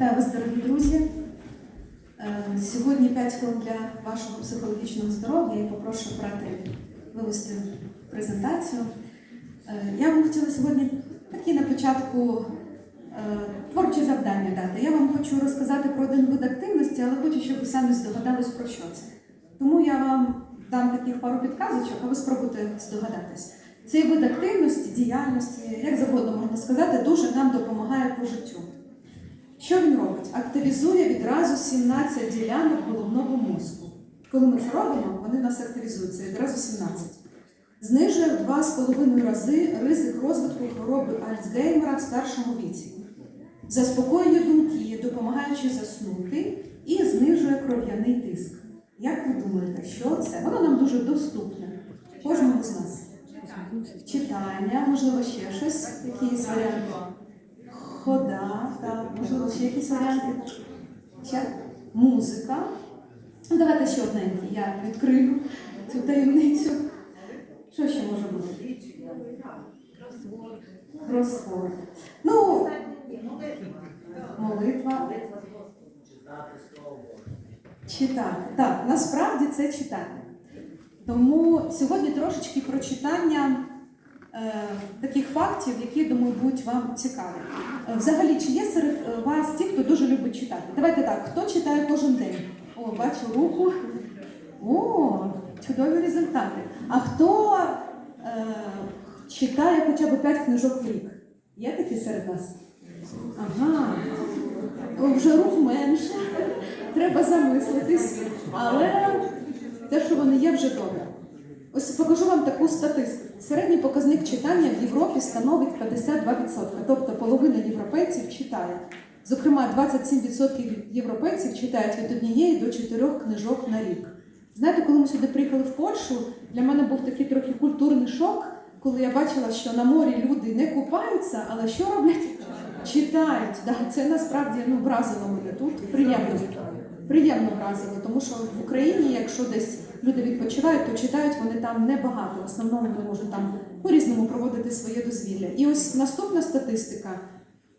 Вітаю вас, дорогі друзі. Е, Сьогодні 5 хвилин для вашого психологічного здоров'я. Я попрошу брати вивести презентацію. Е, Я вам хотіла сьогодні такі на початку е, творчі завдання дати. Я вам хочу розказати про один вид активності, але хочу, щоб ви самі здогадались про що це. Тому я вам дам таких пару підказочок, а ви спробуйте здогадатись. Цей вид активності, діяльності, як завгодно можна сказати, дуже нам допомагає по життю. Що він робить? Активізує відразу 17 ділянок головного мозку. Коли ми це робимо, вони нас активізуються відразу 17. Знижує в 2,5 рази ризик розвитку хвороби Альцгеймера в старшому віці. Заспокоює думки, допомагаючи заснути, і знижує кров'яний тиск. Як ви думаєте, що це? Воно нам дуже доступне. Кожному з нас. Читання, можливо, ще щось, якісь варіанти. Хода, так, можливо, ще якісь варіанти. Ще музика. Ну, давайте ще одненький. Я відкрию цю таємницю. Що ще може бути? Кросворд. Ну, молитва. Читати. Так, насправді це читання. Тому сьогодні трошечки про читання таких фактів, які, думаю, будуть вам цікаві. Е, Взагалі, чи є серед е, вас ті, хто дуже любить читати? Давайте так, хто читає кожен день? О, бачу руку. О, чудові результати. А хто е, читає хоча б 5 книжок в рік? Є такі серед вас? Ага. Вже рух менше. Треба замислитись. Але те, що вони є, вже добре. Ось покажу вам таку статистику. Середній показник читання в Європі становить 52%, тобто половина європейців читає. Зокрема, 27% європейців читають від однієї до чотирьох книжок на рік. Знаєте, коли ми сюди приїхали в Польщу, для мене був такий трохи культурний шок, коли я бачила, що на морі люди не купаються, але що роблять? Читають. Да, це насправді ну, вразило мене тут. Приємно. Приємно вразило, тому що в Україні, якщо десь люди відпочивають, то читають вони там небагато. В основному вони можуть там по-різному проводити своє дозвілля. І ось наступна статистика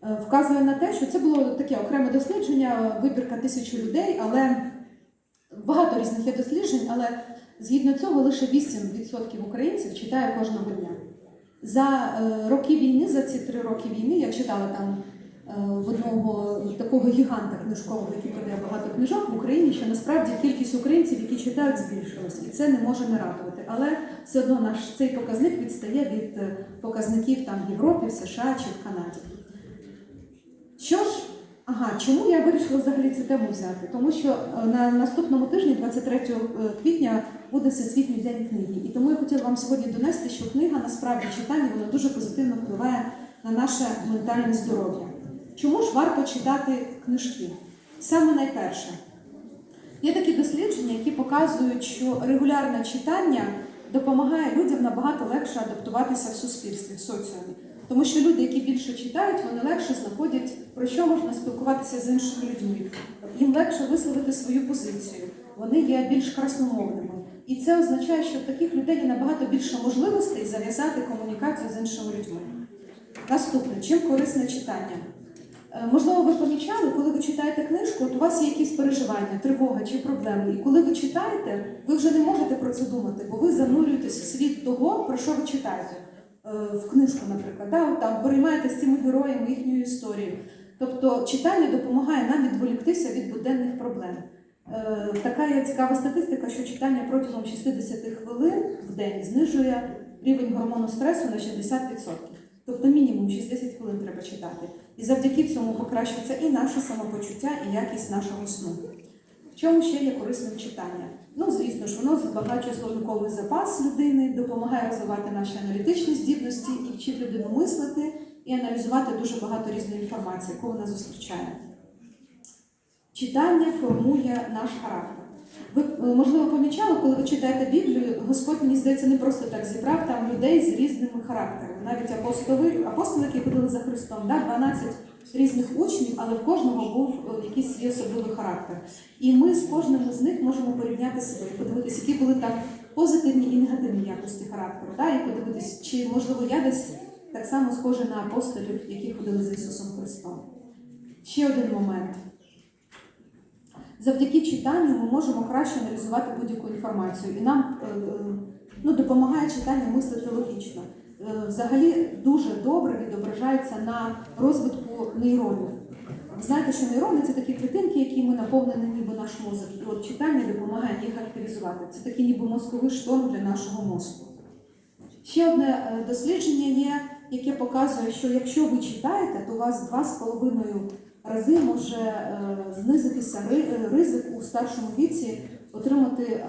е, вказує на те, що це було таке окреме дослідження, вибірка тисячі людей, але багато різних є досліджень, але згідно цього лише 8% українців читає кожного дня. За е, роки війни, за ці три роки війни, я читала там е, в одного такого гіганта книжкового, який продає багато книжок в Україні, що насправді кількість українців, які читають, збільшилась, і це не може не радувати. Але все одно наш цей показник відстає від е, показників там в США чи в Канаді. Що ж, ага, чому я вирішила взагалі цю тему взяти? Тому що е, на наступному тижні, 23 квітня, буде Всесвітній день книги. І тому я хотіла вам сьогодні донести, що книга насправді читання вона дуже позитивно впливає на наше ментальне здоров'я. Чому ж варто читати книжки? Саме найперше, є такі дослідження, які показують, що регулярне читання допомагає людям набагато легше адаптуватися в суспільстві, в соціумі. Тому що люди, які більше читають, вони легше знаходять, про що можна спілкуватися з іншими людьми. Їм легше висловити свою позицію. Вони є більш красномовними. І це означає, що в таких людей є набагато більше можливостей зав'язати комунікацію з іншими людьми. Наступне, чим корисне читання? Е, Можливо, ви помічали, коли ви читаєте книжку, от у вас є якісь переживання, тривога чи проблеми. І коли ви читаєте, ви вже не можете про це думати, бо ви занурюєтесь в світ того, про що ви читаєте. Е, В книжку, наприклад, да? Там переймаєтесь цими героями їхньою історією. Тобто читання допомагає нам відволіктися від буденних проблем. Е, Така є цікава статистика, що читання протягом 60 хвилин в день знижує рівень гормону стресу на 60%. Тобто мінімум 60 хвилин треба читати. І завдяки цьому покращується і наше самопочуття, і якість нашого сну. В чому ще є корисним читання? Ну, звісно ж, воно збагачує словниковий запас людини, допомагає розвивати наші аналітичні здібності і вчить людину мислити і аналізувати дуже багато різної інформації, яку вона зустрічає. Читання формує наш характер. Ви, е, можливо, помічали, коли ви читаєте Біблію, Господь, мені здається, не просто так зібрав там людей з різними характерами. Навіть апостоли, апостоли, які ходили за Христом, да, 12 різних учнів, але в кожного був е, якийсь свій особливий характер. І ми з кожним з них можемо порівняти себе подивитися, які були там позитивні і негативні якості характеру. Да, і подивитися, чи можливо я десь так само схожа на апостолів, які ходили за Ісусом Христом. Ще один момент. Завдяки читанню ми можемо краще аналізувати будь-яку інформацію. І нам е, е, ну, допомагає читання мислити логічно. Е, Взагалі дуже добре відображається на розвитку нейронів. Ви знаєте, що нейрони це такі клітинки, які ми наповнені ніби наш мозок. І от читання допомагає їх активізувати. Це такий ніби мозковий шторм для нашого мозку. Ще одне дослідження є, яке показує, що якщо ви читаєте, то у вас два з половиною рази може е, знизитися е, ризик у старшому віці отримати е,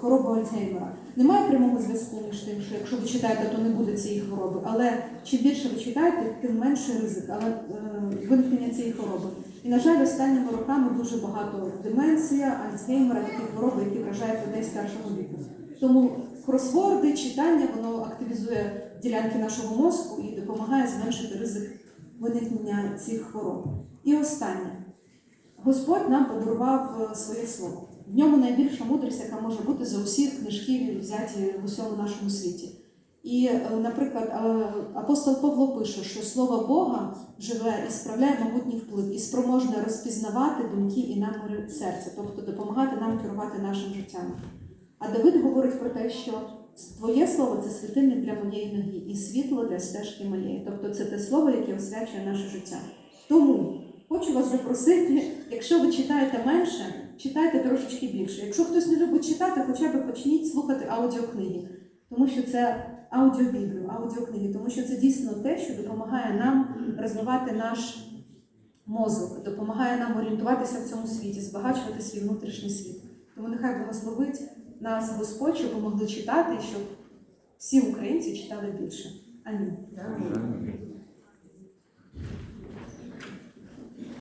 хворобу Альцгеймера. Немає прямого зв'язку між тим, що якщо ви читаєте, то не буде цієї хвороби. Але чим більше ви читаєте, тим менший ризик але, виникнення цієї хвороби. І, на жаль, останніми роками дуже багато деменція, Альцгеймера, такі хвороби, які вражають людей старшого віку. Тому кросворди, читання, воно активізує ділянки нашого мозку і допомагає зменшити ризик виникнення цих хвороб. І останнє. Господь нам подарував е, своє слово. В ньому найбільша мудрість, яка може бути за усі книжки, взяті в усьому нашому світі. І, е, наприклад, е, апостол Павло пише, що слово Бога живе і справляє могутній вплив, і спроможне розпізнавати думки і наміри серця, тобто допомагати нам керувати нашим життям. А Давид говорить про те, що твоє слово це світильник для моєї ноги і світло для стежки моєї. Тобто це те слово, яке освячує наше життя. Тому хочу вас запросити, якщо ви читаєте менше, читайте трошечки більше. Якщо хтось не любить читати, хоча б почніть слухати аудіокниги, тому що це аудіобіблію, аудіокниги, тому що це дійсно те, що допомагає нам розвивати наш мозок, допомагає нам орієнтуватися в цьому світі, збагачувати свій внутрішній світ. Тому нехай благословить нас Господь, щоб помогли могли читати, щоб всі українці читали більше. Амінь.